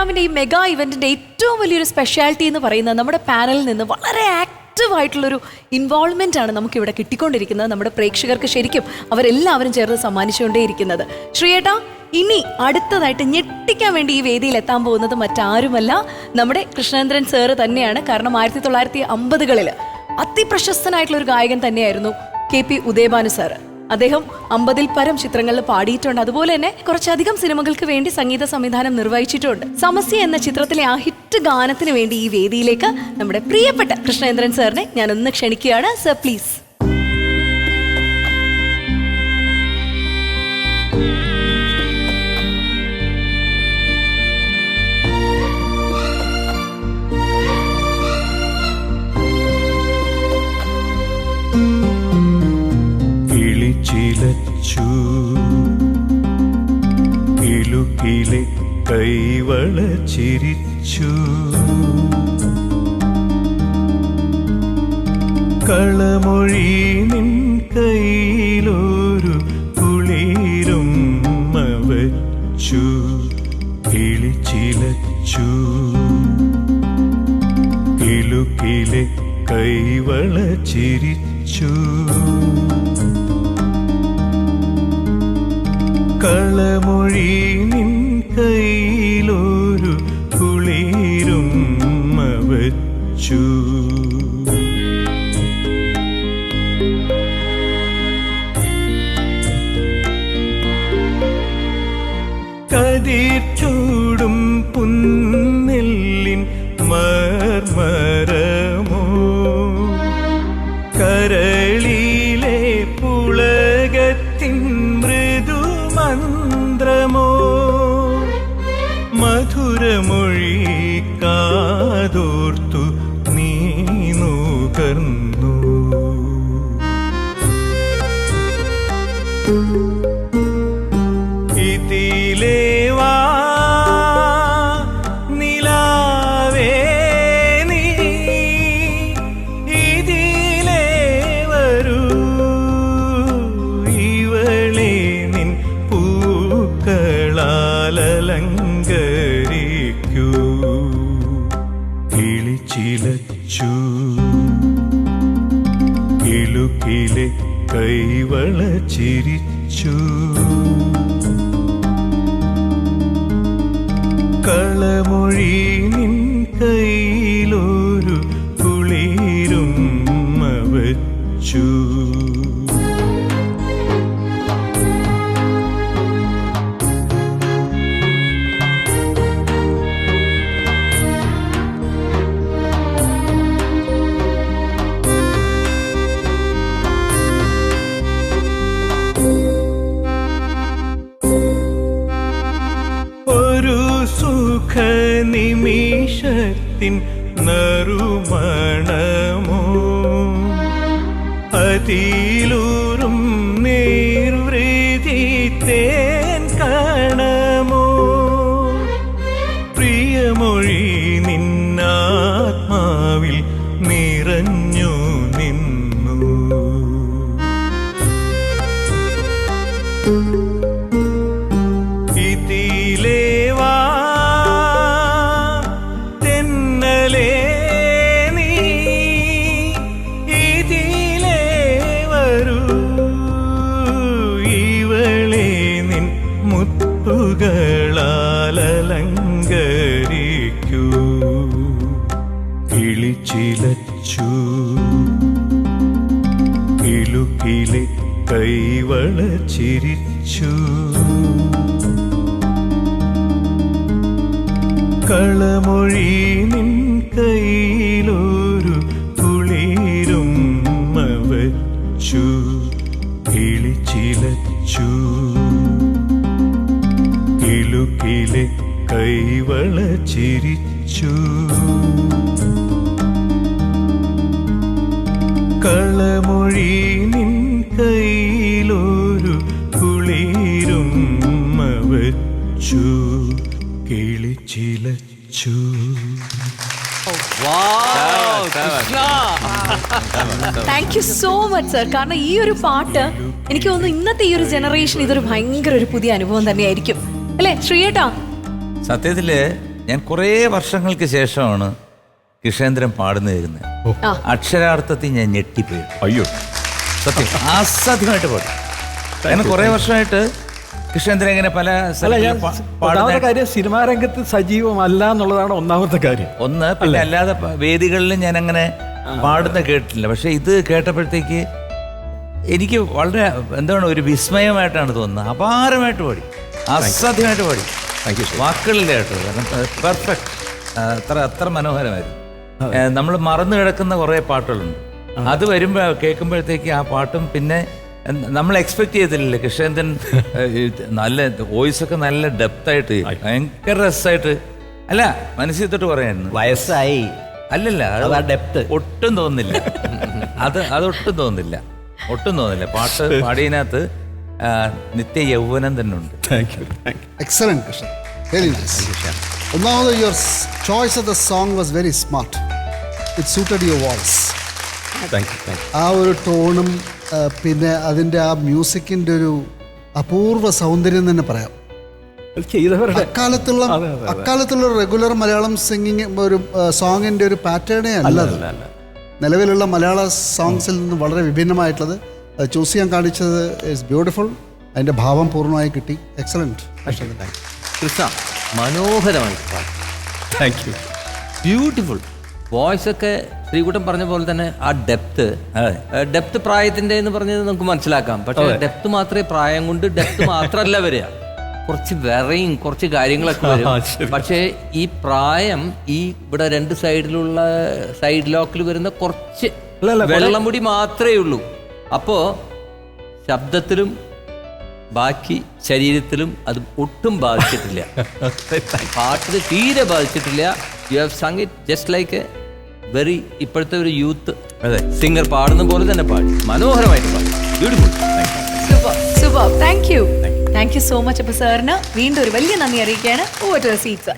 പ്രോഗ്രാമിന്റെ ഈ മെഗാ ഇവന്റിന്റെ ഏറ്റവും വലിയൊരു സ്പെഷ്യാലിറ്റി എന്ന് പറയുന്നത് നമ്മുടെ പാനലിൽ നിന്ന് വളരെ ആക്റ്റീവ് ആയിട്ടുള്ളൊരു ഇൻവോൾവ്മെന്റ് ആണ് നമുക്കിവിടെ കിട്ടിക്കൊണ്ടിരിക്കുന്നത്. നമ്മുടെ പ്രേക്ഷകർക്ക് ശരിക്കും അവരെല്ലാവരും ചേർന്ന് സമ്മാനിച്ചുകൊണ്ടേയിരിക്കുന്നത്. ശ്രീയേട്ടാ ഇനി അടുത്തതായിട്ട് ഞെട്ടിക്കാൻ വേണ്ടി ഈ വേദിയിൽ എത്താൻ പോകുന്നത് മറ്റാരുമല്ല. നമ്മുടെ കൃഷ്ണേന്ദ്രൻ സാറ് തന്നെയാണ്. കാരണം ആയിരത്തി തൊള്ളായിരത്തി അമ്പതുകളിൽ അതിപ്രശസ്തനായിട്ടുള്ള ഒരു ഗായകൻ തന്നെയായിരുന്നു കെ പി ഉദയഭാനു സാറ് അദ്ദേഹം അമ്പതിൽ പരം ചിത്രങ്ങളിൽ പാടിയിട്ടുണ്ട്. അതുപോലെ തന്നെ കുറച്ചധികം സിനിമകൾക്ക് വേണ്ടി സംഗീത സംവിധാനം നിർവഹിച്ചിട്ടുണ്ട്. സമസ്യ എന്ന ചിത്രത്തിലെ ആ ഹിറ്റ് ഗാനത്തിന് വേണ്ടി ഈ വേദിയിലേക്ക് നമ്മുടെ പ്രിയപ്പെട്ട കൃഷ്ണേന്ദ്രൻ സാറിനെ ഞാൻ ഒന്ന് ക്ഷണിക്കുകയാണ്. Sir please. കിളിച്ചിലച്ചു കിലുകിലെ കൈവള ചിരിച്ചു. കളമൊഴി നിൻ കയ്യിലൊരു കുളിരും വച്ചു കിളിച്ചിലച്ചു കിലുകിലെ കൈവള ചിരിച്ചു. കളമൊഴി നിൻ കയ്യിലൊരു കുളീരും വച്ചു കതിർ ചൂടും പുന്നെല്ലിൻ മർമരമോ കാതോർത്തു നീ നുകർന്നു ഇതിലേ കിളിച്ചിലച്ചു കിലുക്കിലെ കൈവള ചിരിച്ചു. കളമൊഴി സുഖ നിമിഷത്തിൻ നറുമണമോ? അതിലൂറും നീർവൃതി തേൻ കാണമോ? പ്രിയമൊഴി നിന്നാത്മാവിൽ നിറഞ്ഞു നിന്നു. ഇതിലേ കിളിച്ചിലച്ചു കിലുക്കിലെ കൈവള ചിരിച്ചു. കളമൊഴി നിൻ കയ്യിലൊരു കളമൊഴി നിൻ കയ്യിലൊരു കുളിരും വച്ചു കിളിച്ചിലച്ചു. Thank you so much sir കാരണം ഈ ഒരു പാട്ട് എനിക്ക് തോന്നുന്നു ഇന്നത്തെ ഈ ഒരു ജനറേഷൻ ഇതൊരു ഭയങ്കര ഒരു പുതിയ അനുഭവം തന്നെയായിരിക്കും. അല്ലേ ശ്രീയേട്ടാ? സത്യത്തിൽ ഞാൻ കുറേ വർഷങ്ങൾക്ക് ശേഷമാണ് കിഷേന്ദ്രൻ പാടുന്ന കേൾക്കുന്നത് അക്ഷരാർത്ഥത്തിൽ ഞാൻ ഞെട്ടിപ്പോയി. അയ്യോ. സത്യം. അസാധ്യമായിട്ട് പാടും. കാരണം കുറേ വർഷമായിട്ട് കിഷേന്ദ്രൻ ഇങ്ങനെ പല ഒന്നാമത്തെ കാര്യം സിനിമാ രംഗത്ത് സജീവമല്ല എന്നുള്ളതാണ് ഒന്നാമത്തെ കാര്യം. ഒന്ന് പിന്നെ അല്ലാതെ വേദികളിൽ വേദികളിലും ഞാൻ അങ്ങനെ പാടുന്ന കേട്ടിട്ടില്ല. പക്ഷെ ഇത് കേട്ടപ്പോഴത്തേക്ക് എനിക്ക് വളരെ എന്താണ് ഒരു വിസ്മയമായിട്ടാണ് തോന്നുന്നത്. അപാരമായിട്ട് പാടി. അസാധ്യമായിട്ട് പാടി. വാക്കുകളില്ല കേട്ടോ. കാരണം പെർഫെക്റ്റ് അത്ര അത്ര മനോഹരമായിരുന്നു. നമ്മൾ മറന്നു കിടക്കുന്ന കുറേ പാട്ടുകളുണ്ട്. അത് വരുമ്പോൾ കേൾക്കുമ്പോഴത്തേക്ക് ആ പാട്ടും പിന്നെ നമ്മൾ എക്സ്പെക്ട് ചെയ്തില്ലല്ലോ. കൃഷ്ണേന്ദ്രൻ നല്ല വോയിസ് ഒക്കെ നല്ല ഡെപ്ത് ആയിട്ട് ഭയങ്കര രസമായിട്ട് അല്ല മനസ്സിൽ തൊട്ട് പറയായിരുന്നു. വയസ്സായി. അല്ലല്ല ഡെപ്ത് ഒട്ടും തോന്നില്ല അത് അതൊട്ടും തോന്നില്ല ഒട്ടും തോന്നില്ല പാട്ട് പാടിയതിനകത്ത് നിത്യ യൗവനം തന്നെ ഉണ്ട്. Thank you very Krishna. Very nice. Now, your s- choice of the song was very smart. It suited your voice. Thank you thank ആ ഒരു ടോണും പിന്നെ അതിന്റെ ആ മ്യൂസിക്കിന്റെ ഒരു അപൂർവ സൗന്ദര്യം തന്നെ പറയാം അക്കാലത്തുള്ള. അക്കാലത്തുള്ള റെഗുലർ മലയാളം സിംഗിങ് ഒരു സോങ്ങിന്റെ ഒരു പാറ്റേണേ അല്ല നിലവിലുള്ള മലയാള സോങ്സിൽ നിന്ന് വളരെ വിഭിന്നമായിട്ടുള്ളത് ചൂസ് ചെയ്യാൻ കാണിച്ചത് ഇറ്റ്സ് ബ്യൂട്ടിഫുൾ അതിന്റെ ഭാവം പൂർണമായി കിട്ടി എക്സലന്റ് കൃഷ്ണ മനോഹരമായിട്ട് പാടി താങ്ക് യു ബ്യൂട്ടിഫുൾ വോയിസ് ഒക്കെ ശ്രീകുട്ടൻ പറഞ്ഞ പോലെ തന്നെ ആ ഡെപ്ത് ഡെപ്ത് പ്രായത്തിന്റെ എന്ന് പറഞ്ഞത് നമുക്ക് മനസ്സിലാക്കാം. പക്ഷെ ഡെപ്ത് മാത്രമേ പ്രായം കൊണ്ട് ഡെപ്ത് മാത്രമല്ല വരിക. കുറച്ച് വെറയും കുറച്ച് കാര്യങ്ങളൊക്കെ വരും. പക്ഷേ ഈ പ്രായം ഈ ഇവിടെ രണ്ട് സൈഡിലുള്ള സൈഡ് ലോക്കിൽ വരുന്ന കുറച്ച് വെള്ളം മുടി മാത്രമേ ഉള്ളൂ. അപ്പോ ശബ്ദത്തിലും ബാക്കി ശരീരത്തിലും അത് ഒട്ടും ബാധിച്ചിട്ടില്ല. പാട്ടിൽ തീരെ ബാധിച്ചിട്ടില്ല. You have sung it just like a very ഇപ്പോഴത്തെ ഒരു യൂത്ത് അതെ. സിംഗർ പാടുന്ന പോലെ തന്നെ പാടി. മനോഹരമായിട്ട് പാടി. Beautiful super thank you thank you so much അപ്പൊ സാറിന് വീണ്ടും ഒരു വലിയ നന്ദി അറിയിക്കുകയാണ്. Over to seats